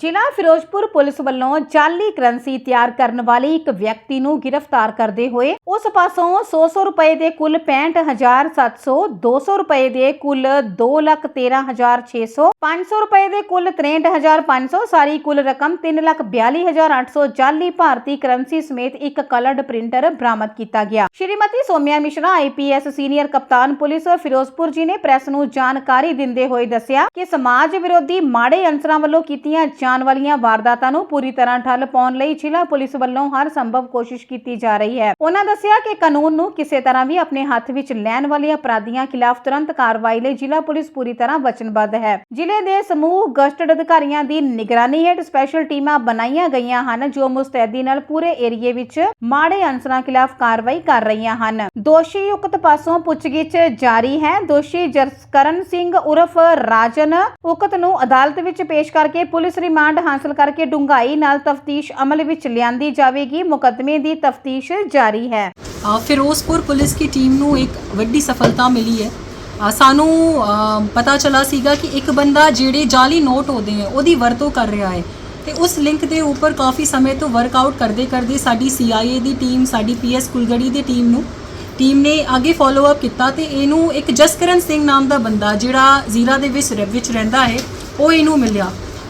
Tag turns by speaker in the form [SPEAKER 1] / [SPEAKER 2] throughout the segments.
[SPEAKER 1] ਜ਼ਿਲ੍ਹਾ ਫਿਰੋਜ਼ਪੁਰ ਪੁਲਿਸ ਵੱਲੋਂ ਜਾਲੀ ਕਰੰਸੀ ਤਿਆਰ ਕਰਨ ਵਾਲੇ ਇੱਕ ਵਿਅਕਤੀ ਨੂੰ ਗ੍ਰਿਫਤਾਰ ਕਰਦੇ ਹੋਏ ਉਸ ਪਾਸੋਂ 100-100 ਰੁਪਏ ਦੇ ਕੁੱਲ 65700 200 ਰੁਪਏ ਦੇ ਕੁੱਲ 213600 500 ਰੁਪਏ ਦੇ ਕੁੱਲ 63500 ਸਾਰੀ ਕੁੱਲ ਰਕਮ 342800 ਜਾਲੀ ਭਾਰਤੀ ਕਰੰਸੀ ਸਮੇਤ ਇੱਕ ਕਲਰਡ ਪ੍ਰਿੰਟਰ ਬਰਾਮਦ ਕੀਤਾ ਗਿਆ। ਸ਼੍ਰੀਮਤੀ ਸੋਮਿਆ ਮਿਸ਼ਰਾ ਆਈਪੀਐਸ ਸੀਨੀਅਰ ਕਪਤਾਨ ਪੁਲਿਸ ਫਿਰੋਜ਼ਪੁਰ ਜੀ ਨੇ ਪ੍ਰੈਸ ਨੂੰ ਜਾਣਕਾਰੀ ਦਿੰਦੇ ਹੋਏ ਦੱਸਿਆ ਕਿ ਸਮਾਜ ਵਿਰੋਧੀ ਮਾੜੇ ਅੰਸਰਾਂ ਵੱਲੋਂ ਕੀਤੀਆਂ ਜਾਣ ਵਾਲੀਆਂ ਵਾਰਦਾਤਾਂ ਨੂੰ ਪੂਰੀ ਤਰ੍ਹਾਂ ਠੱਲ ਪਾਉਣ ਲਈ ਜ਼ਿਲ੍ਹਾ ਪੁਲਿਸ ਵੱਲੋਂ ਹਰ ਸੰਭਵ ਕੋਸ਼ਿਸ਼ ਕੀਤੀ ਜਾ ਰਹੀ ਹੈ। ਉਹਨਾਂ ਦੱਸਿਆ ਕਿ ਕਾਨੂੰਨ ਨੂੰ ਕਿਸੇ ਤਰ੍ਹਾਂ ਵੀ ਆਪਣੇ ਹੱਥ ਵਿੱਚ ਲੈਣ ਵਾਲੇ ਅਪਰਾਧੀਆਂ ਖਿਲਾਫ ਤੁਰੰਤ ਕਾਰਵਾਈ ਲਈ ਜ਼ਿਲ੍ਹਾ ਪੁਲਿਸ ਪੂਰੀ ਤਰ੍ਹਾਂ ਵਚਨਬੱਧ ਹੈ। ਜ਼ਿਲ੍ਹੇ ਦੇ ਸਮੂਹ ਗਸ਼ਟਡ ਅਧਿਕਾਰੀਆਂ ਦੀ ਨਿਗਰਾਨੀ ਹੇਠ ਸਪੈਸ਼ਲ ਟੀਮਾਂ ਬਣਾਈਆਂ ਗਈਆਂ ਹਨ, ਜੋ ਮੁਸਤੈਦੀ ਨਾਲ ਪੂਰੇ ਏਰੀਏ ਵਿੱਚ ਮਾੜੇ ਅਨਸਰਾਂ ਖਿਲਾਫ ਕਾਰਵਾਈ ਕਰ ਰਹੀਆਂ ਹਨ। ਦੋਸ਼ੀ ਉਕਤ ਪਾਸੋਂ ਪੁੱਛਗਿੱਛ ਜਾਰੀ ਹੈ। ਦੋਸ਼ੀ ਜਸਕਰਨ ਸਿੰਘ ਉਰਫ ਰਾਜਨ ਉਕਤ ਨੂੰ ਅਦਾਲਤ ਵਿੱਚ ਪੇਸ਼ ਕਰਕੇ ਪੁਲਿਸ ਰਿਮਾਂਡ ਹਾਸਲ ਕਰਕੇ ਡੂੰਘਾਈ ਨਾਲ ਤਫਤੀਸ਼ ਅਮਲ ਵਿੱਚ ਲਿਆਂਦੀ ਜਾਵੇਗੀ। ਮੁਕੱਦਮੇ ਦੀ ਤਫਤੀਸ਼ ਜਾਰੀ ਹੈ।
[SPEAKER 2] ਫਿਰੋਜ਼ਪੁਰ ਪੁਲਿਸ ਦੀ ਟੀਮ ਨੂੰ ਇੱਕ ਵੱਡੀ ਸਫਲਤਾ ਮਿਲੀ ਹੈ। ਸਾਨੂੰ ਪਤਾ ਚਲਾ ਸੀਗਾ ਕਿ ਇੱਕ ਬੰਦਾ ਜਿਹੜੇ ਜਾਲੀ ਨੋਟ ਹੁੰਦੇ ਹੈ, ਉਹਦੀ ਵਰਤੋਂ ਕਰ ਰਿਹਾ ਹੈ। ਤੇ ਉਸ ਲਿੰਕ ਦੇ ਉੱਪਰ ਕਾਫੀ ਸਮੇਂ ਤੋਂ ਵਰਕਆਊਟ ਕਰਦੇ ਕਰਦੇ ਸਾਡੀ CIA ਦੀ ਟੀਮ, ਸਾਡੀ PS ਕੁਲਗੜੀ ਦੀ ਟੀਮ ਨੂੰ, ਟੀਮ ਨੇ ਅੱਗੇ ਫਾਲੋ ਅਪ ਕੀਤਾ ਤੇ ਇਹਨੂੰ ਇੱਕ ਜਸਕਰਨ ਸਿੰਘ ਨਾਮ ਦਾ ਬੰਦਾ ਜਿਹੜਾ ਜ਼ੀਰਾ ਦੇ ਵਿੱਚ ਵਿੱਚ ਰਹਿੰਦਾ ਹੈ, ਉਹ ਇਹਨੂੰ ਮਿਲਿਆ।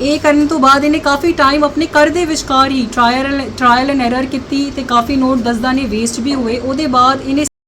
[SPEAKER 2] ਇਹ ਕਰਨ ਤੋਂ ਬਾਅਦ ਇਹਨੇ ਕਾਫੀ ਟਾਈਮ ਆਪਣੇ ਕਰ ਦੇ ਵਿਚਕਾਰ ਹੀ ਟ੍ਰਾਇਲ ਟ੍ਰਾਇਲ ਐਂਡ ਐਰਰ ਕੀਤੀ ਤੇ ਕਾਫੀ ਨੋਟ ਦਸਦਾ ਨੇ ਵੇਸਟ ਵੀ ਹੋਏ। ਉਹਦੇ ਬਾਅਦ ਇਹਨੇ